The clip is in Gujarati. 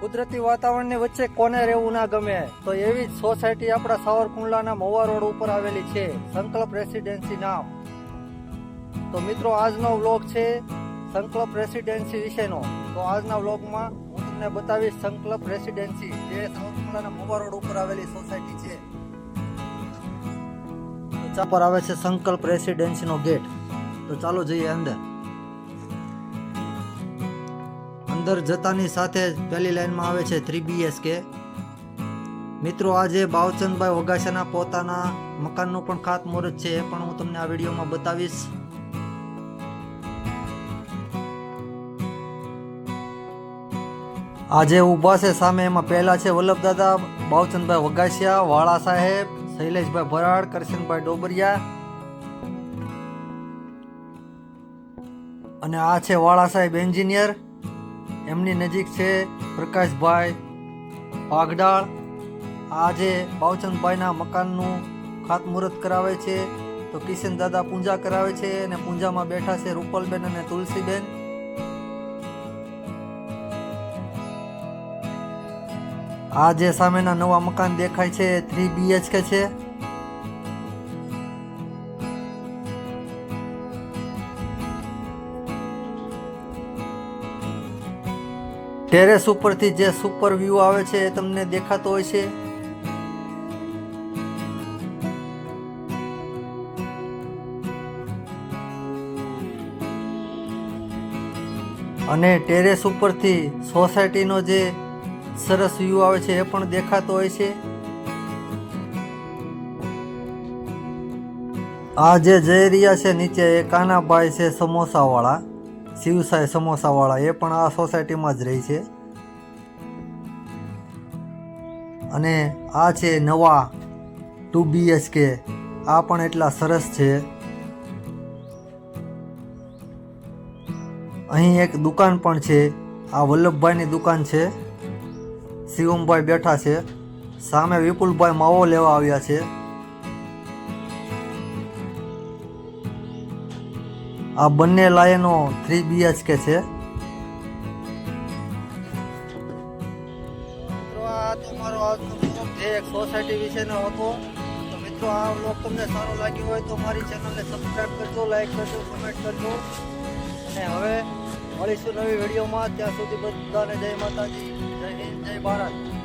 કુદરતી વાતાવરણની વચ્ચે કોને રહેવું ના ગમે? તો એવી જ સોસાયટી આપણા સાવરકુંડલાના મહુવા રોડ ઉપર આવેલી છે. સંકલ્પ રેસિડેન્સી નામ. તો મિત્રો, આજનો વ્લોગ છે સંકલ્પ રેસિડેન્સી વિશેનો. તો આજના વ્લોગમાં હું તમને બતાવીશ સંકલ્પ રેસિડેન્સી, જે સાવરકુંડલાના મહુવા રોડ ઉપર આવેલી સોસાયટી છે. પર આવે છે સંકલ્પ રેસિડેન્સીનો ગેટ. તો ચાલો જઈએ અંદર. અંદર જતાની સાથે જ પહેલી લાઈનમાં આવે છે થ્રી બીએસકે મિત્રો, આજે બાવચંદભાઈ વગાસાના પોતાના મકાનનું પણ ખાતમુહૂર્ત છે એ પણ હું તમને આ વિડીયોમાં બતાવીશ. આજે ઊભા છે સામે એમાં પહેલા છે વલ્લભદાદા, બાવચંદભાઈ વગાસિયા વાળા સાહેબ, શૈલેષભાઈ ભરાડ, કરશનભાઈ ડોબરિયા અને આ છે વાળા સાહેબ એન્જિનિયર. એમની નજીક છે પ્રકાશભાઈ પાગડાળ આજે બાવચંદભાઈના મકાનનું ખાતમુહૂર્ત કરાવે છે. તો કિશન દાદા પૂજા કરાવે છે અને પૂજામાં બેઠા છે રૂપલબેન અને તુલસીબેન. આ જે સામેના નવા મકાન દેખાય છે. થ્રી બીએચકે છે. ટેરેસ ઉપરથી જે સુપર વ્યૂ આવે છે એ તમને દેખાતો હોય છે. અને ટેરેસ ઉપરથી સોસાયટીનો જે સરસ વ્યૂ આવે છે એ પણ દેખાતો હોય છે. આ જે જઈ રહ્યા છે નીચે એ કાનાભાઈ છે સમોસાવાળા. શિવસાઈ સમોસાવાળા એ પણ આ સોસાયટીમાં જ રહી છે. અને આ છે નવા ટુ બીએચકે આ પણ એટલા સરસ છે. અહીં એક દુકાન પણ છે. આ વલ્લભભાઈની દુકાન છે. શિવમભાઈ બેઠા છે. સામે વિપુલભાઈ માવો લેવા આવ્યા છે. આ બંને લાયનો થ્રી બીએચકે છે. મિત્રો, આ તમારો આજનો બ્લોગ જે એક સોસાયટી વિશેનો હતો. તો મિત્રો, આ બ્લોગ તમને સારો લાગ્યો હોય તો મારી ચેનલને સબસ્ક્રાઇબ કરજો લાઈક કરજો કમેન્ટ કરજો. અને હવે મળીશું નવી વિડીયોમાં ત્યાં સુધી બધાને જય માતાજી, જય હિન્દ, જય ભારત.